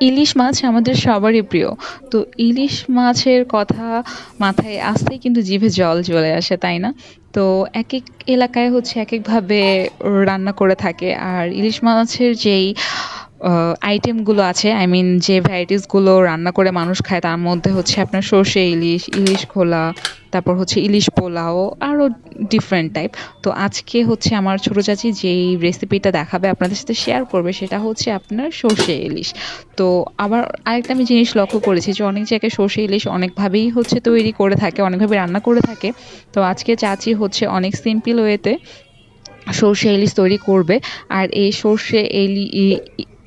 ইলিশ মাছ আমাদের সবারই প্রিয়। তো ইলিশ মাছের কথা মাথায় আসতেই কিন্তু জিভে জল চলে আসে, তাই না? তো এক এক এলাকায় হচ্ছে এক একভাবে রান্না করে থাকে। আর ইলিশ মাছের যেই আইটেমগুলো আছে আই মিন যে ভ্যারাইটিসগুলো রান্না করে মানুষ খায়, তার মধ্যে হচ্ছে আপনার সর্ষে, ইলিশ ইলিশ খোলা, তারপর হচ্ছে ইলিশ পোলাও আরও ডিফারেন্ট টাইপ তো আজকে হচ্ছে আমার ছোটো চাচি যেই রেসিপিটা দেখাবে, আপনাদের সাথে শেয়ার করবে, সেটা হচ্ছে আপনার সর্ষে, ইলিশ। তো আবার আরেকটা আমি জিনিস লক্ষ্য করেছি যে অনেক জায়গায় সর্ষে, ইলিশ অনেকভাবেই হচ্ছে তৈরি করে থাকে, অনেকভাবে রান্না করে থাকে। তো আজকে চাচি হচ্ছে অনেক সিম্পল ওয়েতে সর্ষে ইলিশ তৈরি করবে। আর এই সর্ষে ইলি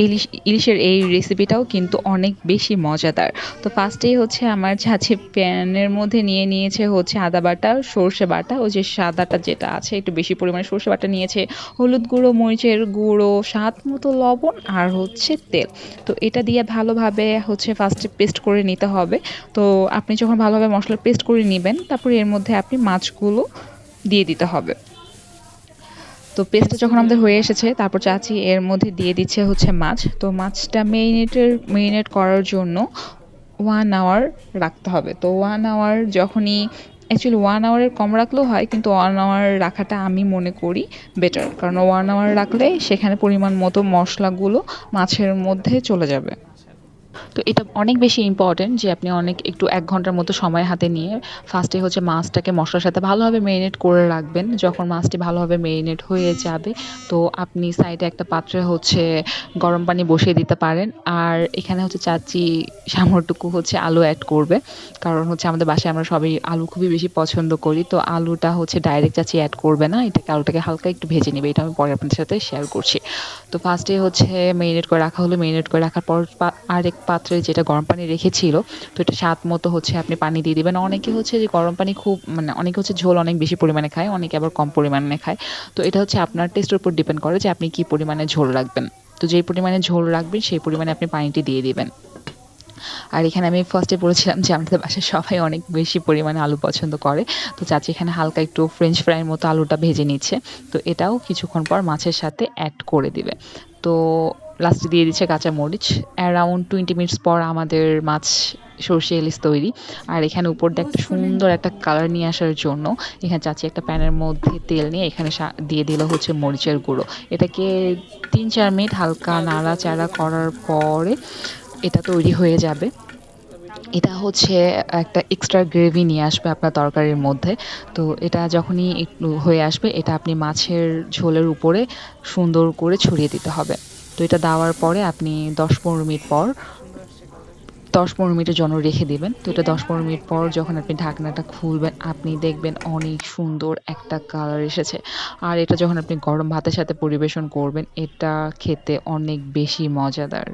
ইলিশ, ইলিশের এই রেসিপিটাও কিন্তু অনেক বেশি মজাদার। তো ফার্স্টেই হচ্ছে আমার ছাঁচে প্যানের মধ্যে নিয়ে নিয়েছে হচ্ছে আদা বাটা, সর্ষে বাটা, ওই যে সাদাটা যেটা আছে, একটু বেশি পরিমাণে সর্ষে বাটা নিয়েছে, হলুদ গুঁড়ো, মরিচের গুঁড়ো, স্বাদ মতো লবণ আর হচ্ছে তেল। তো এটা দিয়ে ভালোভাবে হচ্ছে ফার্স্টে পেস্ট করে নিতে হবে। তো আপনি যখন ভালোভাবে মশলা পেস্ট করে নেবেন, তারপর এর মধ্যে আপনি মাছগুলো দিয়ে দিতে হবে। তো পেস্টটা যখন আমাদের হয়ে এসেছে, তারপর চাচি এর মধ্যে দিয়ে দিচ্ছে হচ্ছে মাছ। তো মাছটা মেরিনেটের মেরিনেট করার জন্য ওয়ান আওয়ার রাখতে হবে। তো ওয়ান আওয়ার যখনই অ্যাকচুয়ালি ওয়ান আওয়ারের কম রাখলেও হয়, কিন্তু ওয়ান আওয়ার রাখাটা আমি মনে করি বেটার কারণ ওয়ান আওয়ার রাখলে সেখানে পরিমাণ মতো মশলাগুলো মাছের মধ্যে চলে যাবে। তো এটা অনেক বেশি ইম্পর্টেন্ট যে আপনি অনেক একটু এক ঘণ্টার মতো সময় হাতে নিয়ে ফার্স্টে হচ্ছে মাছটাকে মশলার সাথে ভালোভাবে মেরিনেট করে রাখবেন। যখন মাছটি ভালোভাবে মেরিনেট হয়ে যাবে, তো আপনি সাইডে একটা পাত্রে হচ্ছে গরম পানি বসিয়ে দিতে পারেন। আর এখানে হচ্ছে চাচি সামরটুকু হচ্ছে আলু অ্যাড করবে। কারণ হচ্ছে আমাদের বাসায় আমরা সবাই আলু খুবই বেশি পছন্দ করি। তো আলুটা হচ্ছে ডাইরেক্ট চাচি অ্যাড করবে না। এটাকে আলুটাকে হালকা একটু ভেজে নেবে। এটা আমি পরে আপনাদের সাথে শেয়ার করছি। তো ফার্স্টে হচ্ছে মেরিনেট করে রাখা হলো। মেরিনেট করে রাখার পর আরেক পাত্রে যেটা গরম পানি রেখেছিল, তো এটা স্বাদ মতো হচ্ছে আপনি পানি দিয়ে দিবেন। অনেকে হচ্ছে যে গরম পানি খুব মানে অনেকে হচ্ছে ঝোল অনেক বেশি পরিমাণে খায়, অনেকে আবার কম পরিমাণে খায়। তো এটা হচ্ছে আপনার টেস্টের উপর ডিপেন্ড করে যে আপনি কী পরিমাণে ঝোল রাখবেন। তো যেই পরিমাণে ঝোল রাখবেন, সেই পরিমাণে আপনি পানিটি দিয়ে দিবেন। আর এখানে আমি ফার্স্টে বলেছিলাম যে আমাদের বাসায় সবাই অনেক বেশি পরিমাণে আলু পছন্দ করে। তো চাচি এখানে হালকা একটু ফ্রেঞ্চ ফ্রাইয়ের মতো আলুটা ভেজে নিচ্ছে। তো এটাও কিছুক্ষণ পর মাছের সাথে অ্যাড করে দিবে। তো লাস্টে দিয়ে দিচ্ছে কাঁচা মরিচ অ্যারাউন্ড টোয়েন্টি মিনিটস পর আমাদের মাছ সর্ষে ইলিশ তৈরি। আর এখানে উপর দিয়ে একটা সুন্দর একটা কালার নিয়ে আসার জন্য এখানে চাচি একটা প্যানের মধ্যে তেল নিয়ে এখানে দিয়ে দিল হচ্ছে মরিচের গুঁড়ো। এটাকে তিন চার মিনিট হালকা নাড়াচাড়া করার পরে এটা তৈরি হয়ে যাবে। এটা হচ্ছে একটা এক্সট্রা গ্রেভি নিয়ে আসবে আপনার তরকারির মধ্যে। তো এটা যখনই একটু হয়ে আসবে এটা আপনি মাছের ঝোলের উপরে সুন্দর করে ছড়িয়ে দিতে হবে। তো এটা দেওয়ার পরে আপনি দশ পনেরো মিনিট পর, দশ পনেরো মিনিটের জন্য রেখে দেবেন। তো এটা দশ পনেরো মিনিট পর যখন আপনি ঢাকনাটা খুলবেন, আপনি দেখবেন অনেক সুন্দর একটা কালার এসেছে। আর এটা যখন আপনি গরম ভাতের সাথে পরিবেশন করবেন, এটা খেতে অনেক বেশি মজাদার।